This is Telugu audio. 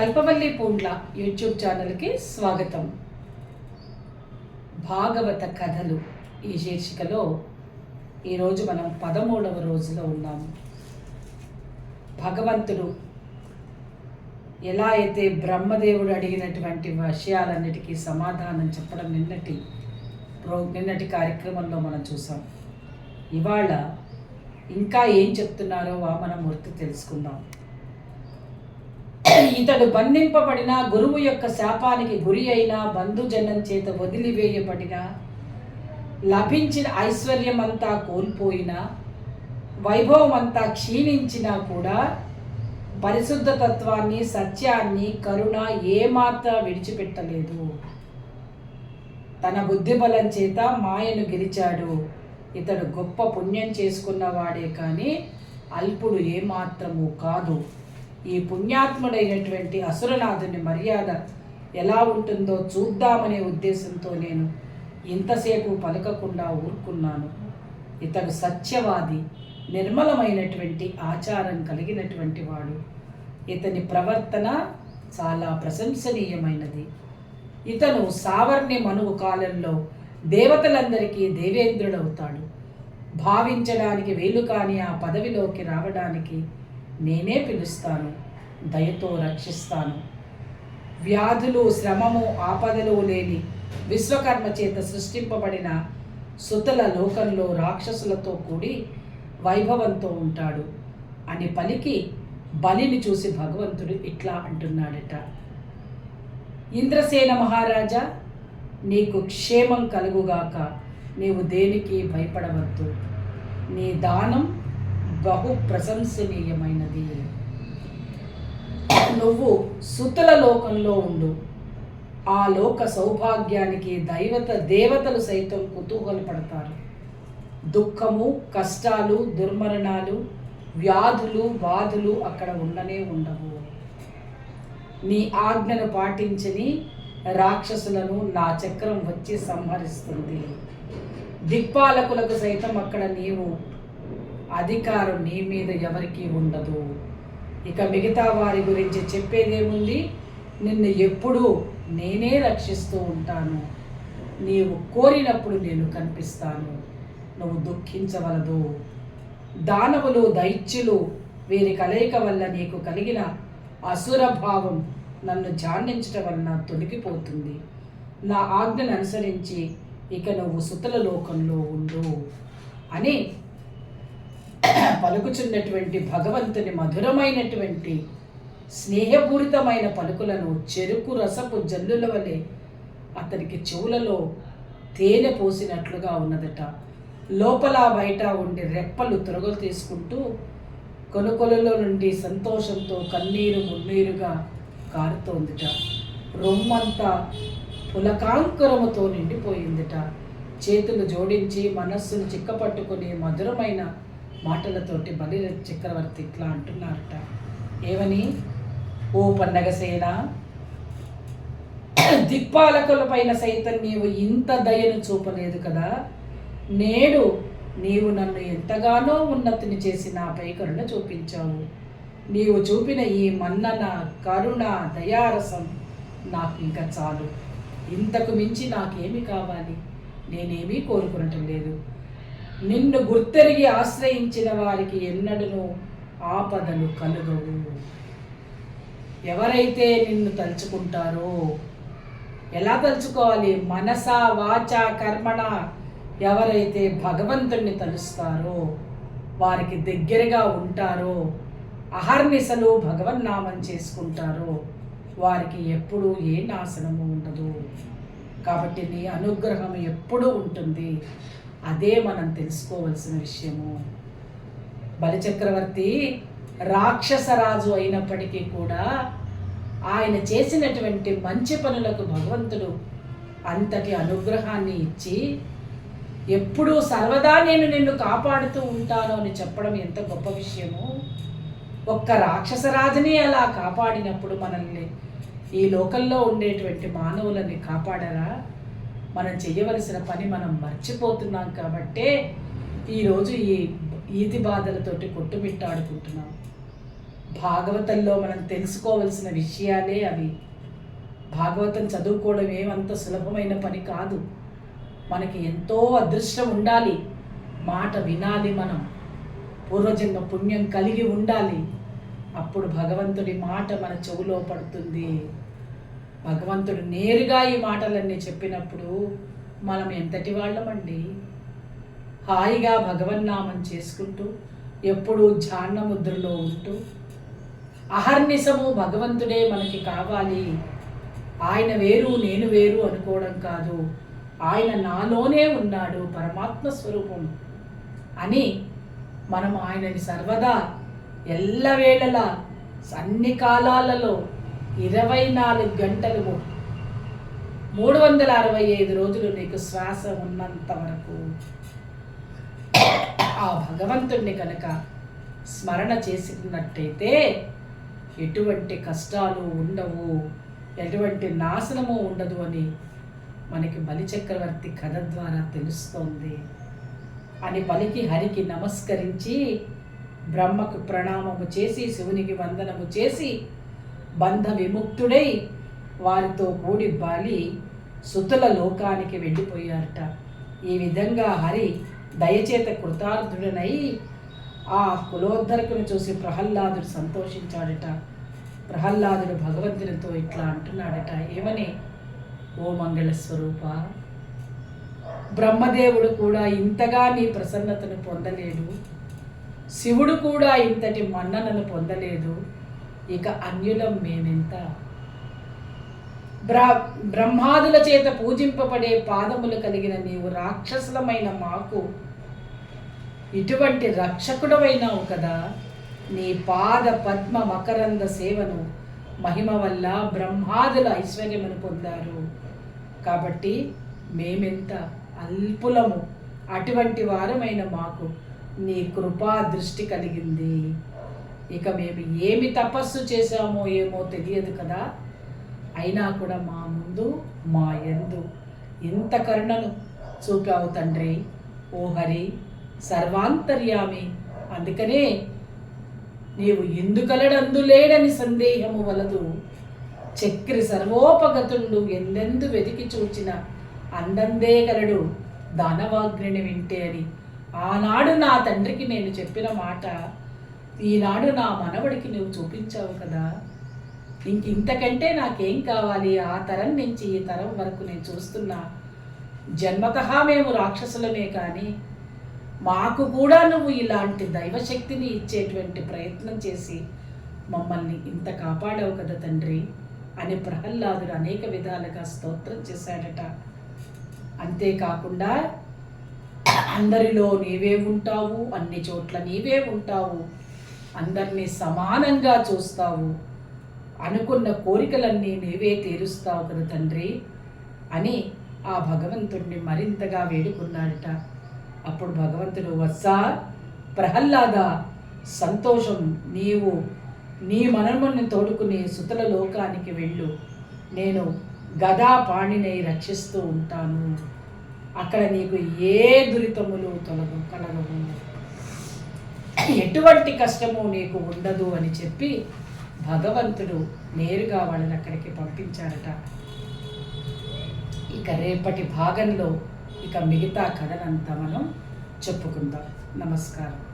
కల్పవల్లి పూండ్ల యూట్యూబ్ ఛానల్కి స్వాగతం. భాగవత కథలు ఈ శీర్షికలో ఈరోజు మనం పదమూడవ రోజులో ఉన్నాము. భగవంతుడు ఎలా అయితే బ్రహ్మదేవుడు అడిగినటువంటి విషయాలన్నిటికీ సమాధానం చెప్పడం నిన్నటి ప్రో నిన్నటి కార్యక్రమంలో మనం చూసాం. ఇవాళ ఇంకా ఏం చెప్తున్నారో వామనమూర్తి తెలుసుకుందాం. ఇతడు బంధింపబడిన గురువు యొక్క శాపానికి గురి అయిన బంధుజనం చేత వదిలివేయబడిన లభించిన ఐశ్వర్యమంతా కోల్పోయిన వైభవమంతా క్షీణించినా కూడా పరిశుద్ధ తత్వాన్ని సత్యాన్ని కరుణ ఏమాత్రం విడిచిపెట్టలేదు. తన బుద్ధిబలం చేత మాయను గెలిచాడు. ఇతడు గొప్ప పుణ్యం చేసుకున్నవాడే కానీ అల్పుడు ఏమాత్రము కాదు. ఈ పుణ్యాత్ముడైనటువంటి అసురనాథుని మర్యాద ఎలా ఉంటుందో చూద్దామనే ఉద్దేశంతో నేను ఇంతసేపు పలకకుండా ఊరుకున్నాను. ఇతడు సత్యవాది నిర్మలమైనటువంటి ఆచారం కలిగినటువంటి వాడు. ఇతని ప్రవర్తన చాలా ప్రశంసనీయమైనది. ఇతను సావర్ణి మనువు కాలంలో దేవతలందరికీ దేవేంద్రుడవుతాడు. భావించడానికి వీలు కాని ఆ పదవిలోకి రావడానికి నేనే పిలుస్తాను దయతో రక్షిస్తాను. వ్యాధులు శ్రమము ఆపదలు లేని విశ్వకర్మ చేత సృష్టింపబడిన సుతల లోకంలో రాక్షసులతో కూడి వైభవంతో ఉంటాడు. అని పలికి బలిని చూసి భగవంతుడు ఇట్లా అంటున్నాడట. ఇంద్రసేన మహారాజా నీకు క్షేమం కలుగుగాక నీవు దేనికి భయపడవద్దు. నీ దానం బహు ప్రశంసనీయమైనది నువ్వు సుతుల లోకంలో ఉండు. ఆ లోక సౌభాగ్యానికి దైవత దేవతలు సైతం కుతూహలపడతారు దుఃఖము కష్టాలు దుర్మరణాలు వ్యాధులు బాధలు అక్కడ ఉండనే ఉండవు. నీ ఆజ్ఞను పాటించని రాక్షసులను నా చక్రం వచ్చి సంహరిస్తుంది. దిక్పాలకులకు సైతం అక్కడ నీవు అధికారం నీ మీద ఎవరికీ ఉండదు. ఇక మిగతా వారి గురించి చెప్పేదేముంది? నిన్ను ఎప్పుడూ నేనే రక్షిస్తూ ఉంటాను. నీవు కోరినప్పుడు నేను కనిపిస్తాను. నువ్వు దుఃఖించవలదు. దానవులు దైత్యులు వీరి కలయిక వల్ల నీకు కలిగిన అసురభావం నన్ను జాన్నించటం వలన తొలగిపోతుంది. నా ఆజ్ఞను అనుసరించి ఇక నువ్వు సుతల లోకంలో ఉండు అని పలుకుచున్నటువంటి భగవంతుని మధురమైనటువంటి స్నేహపూరితమైన పలుకులను చెరుకు రసపు జల్లుల వలె అతనికి చెవులలో తేనె పోసినట్లుగా ఉన్నదట. లోపల బయట ఉండి రెప్పలు తొరగలు తీసుకుంటూ కొనుకొలలో నుండి సంతోషంతో కన్నీరు మున్నీరుగా కారుతోందిట. రొమ్మంతా పులకాంకురముతో నిండిపోయిందిట. చేతులు జోడించి మనస్సును చిక్కపట్టుకుని మధురమైన మాటలతోటి బలి చక్రవర్తి ఇట్లా అంటున్నారట. ఏమని? ఓ పండగసేన దిక్పాలకుల పైన సైతం నీవు ఇంత దయను చూపలేదు కదా. నేడు నీవు నన్ను ఎంతగానో ఉన్నతిని చేసి నాపై కరుణ చూపించావు. నీవు చూపిన ఈ మన్నన కరుణ దయారసం నాకు ఇంకా చాలు. ఇంతకు మించి నాకేమి కావాలి? నేనేమీ కోరుకునటం లేదు. నిన్ను గుర్తెరిగి ఆశ్రయించిన వారికి ఎన్నడూ ఆపదలు కలుగవు. ఎవరైతే నిన్ను తలుచుకుంటారో ఎలా తలుచుకోవాలి? మనస వాచ కర్మణ ఎవరైతే భగవంతుణ్ణి తలుస్తారో వారికి దగ్గరగా ఉంటారో అహర్నిశలు భగవన్నామం చేసుకుంటారో వారికి ఎప్పుడూ ఏ నాశనము ఉండదు. కాబట్టి నీ అనుగ్రహం ఎప్పుడూ ఉంటుంది. అదే మనం తెలుసుకోవలసిన విషయము. బలిచక్రవర్తి రాక్షసరాజు అయినప్పటికీ కూడా ఆయన చేసినటువంటి మంచి పనులకు భగవంతుడు అంతటి అనుగ్రహాన్ని ఇచ్చి ఎప్పుడూ సర్వదా నేను నిన్ను కాపాడుతూ ఉంటాను అని చెప్పడం ఎంత గొప్ప విషయము. ఒక్క రాక్షసరాజుని అలా కాపాడినప్పుడు మనల్ని ఈ లోకంలో ఉండేటువంటి మానవులని కాపాడరా? మనం చేయవలసిన పని మనం మర్చిపోతున్నాం కాబట్టే ఈరోజు ఈ ఈతి బాధలతోటి కొట్టుమిట్టాడుకుంటున్నాం. భాగవతంలో మనం తెలుసుకోవలసిన విషయాలే అవి. భాగవతం చదువుకోవడం ఏమంత సులభమైన పని కాదు. మనకి ఎంతో అదృష్టం ఉండాలి. మాట వినాలి మనం. పూర్వజన్మ పుణ్యం కలిగి ఉండాలి. అప్పుడు భగవంతుడి మాట మన చెవులో పడుతుంది. భగవంతుడు నేరుగా ఈ మాటలన్నీ చెప్పినప్పుడు మనం ఎంతటి వాళ్ళమండి? హాయిగా భగవన్నామం చేసుకుంటూ ఎప్పుడూ ధ్యాన ముద్రలో ఉంటూ అహర్నిశము భగవంతుడే మనకి కావాలి. ఆయన వేరు నేను వేరు అనుకోవడం కాదు. ఆయన నాలోనే ఉన్నాడు పరమాత్మ స్వరూపం అని మనం ఆయనని సర్వదా ఎల్లవేళలా అన్ని కాలాలలో ఇరవై నాలుగు గంటలు మూడు వందల అరవై ఐదు రోజులు నీకు శ్వాస ఉన్నంత వరకు. ఆ భగవంతుణ్ణి కనుక స్మరణ చేసుకున్నట్టయితే ఎటువంటి కష్టాలు ఉండవు ఎటువంటి నాశనము ఉండదు అని మనకి బలిచక్రవర్తి కథ ద్వారా తెలుస్తోంది. అని పలికి హరికి నమస్కరించి బ్రహ్మకు ప్రణామము చేసి శివునికి వందనము చేసి బంధ విముక్తుడై వారితో కూడి బాలి సుతుల లోకానికి వెళ్ళిపోయారట. ఈ విధంగా హరి దయచేత కృతార్థుడనై ఆ కులోద్ధరకును చూసి ప్రహ్లాదుడు సంతోషించాడట. ప్రహ్లాదుడు భగవంతునితో ఇట్లా అంటున్నాడట ఏమని? ఓ మంగళ స్వరూప బ్రహ్మదేవుడు కూడా ఇంతగా నీ ప్రసన్నతను పొందలేడు. శివుడు కూడా ఇంతటి మన్ననను పొందలేదు. ఇక అన్యులం మేమెంత? బ్ర బ్రహ్మాదుల చేత పూజింపబడే పాదములు కలిగిన నీవు రాక్షసులమైన మాకు ఇటువంటి రక్షకుడవైనావు కదా. నీ పాద పద్మ మకరంద సేవను మహిమ వల్ల బ్రహ్మాదుల ఐశ్వర్యమును పొందారు. కాబట్టి మేమెంత అల్పులము అటువంటి వారమైన మాకు నీ కృపా దృష్టి కలిగింది. ఇక మేము ఏమి తపస్సు చేశామో ఏమో తెలియదు కదా. అయినా కూడా మా ముందు మా ఎందు ఇంత కరుణను చూపావు తండ్రి. ఓ హరి సర్వాంతర్యామి. అందుకనే నీవు ఎందుకలడందు లేడని సందేహము వలదు. చక్రి సర్వోపగతుండు ఎందెందు వెతికి చూచిన అందందే కలడు దానవాగ్ని వింటే అని. ఆనాడు నా తండ్రికి నేను చెప్పిన మాట ఈనాడు నా మనవడికి నువ్వు చూపించావు కదా. ఇంక ఇంతకంటే నాకేం కావాలి? ఆ తరం నుంచి ఈ తరం వరకు నేను చూస్తున్నా. జన్మత మేము రాక్షసులమే కానీ మాకు కూడా నువ్వు ఇలాంటి దైవశక్తిని ఇచ్చేటువంటి ప్రయత్నం చేసి మమ్మల్ని ఇంత కాపాడావు కదా తండ్రి అని ప్రహ్లాదుడు అనేక విధాలుగా స్తోత్రం చేశాడట. అంతేకాకుండా అందరిలో నీవే ఉంటావు అన్ని చోట్ల నీవే ఉంటావు. అందరినీ సమానంగా చూస్తావు. అనుకున్న కోరికలన్నీ నీవే తీరుస్తావు కదా తండ్రి అని ఆ భగవంతుణ్ణి మరింతగా వేడుకున్నాడట. అప్పుడు భగవంతుడు వత్సా ప్రహ్లాద సంతోషం నీవు నీ మనముని తోడుకుని సుతల లోకానికి వెళ్ళు. నేను గదా పాణినై రక్షిస్తూ ఉంటాను. అక్కడ నీకు ఏ దురితములు తొలగ కలగవు. ఎటువంటి కష్టము నీకు ఉండదు అని చెప్పి భగవంతుడు నేరుగా వాళ్ళని అక్కడికి పంపించారట. ఇక రేపటి భాగంలో ఇక మిగతా కథనంతా మనం చెప్పుకుందాం. నమస్కారం.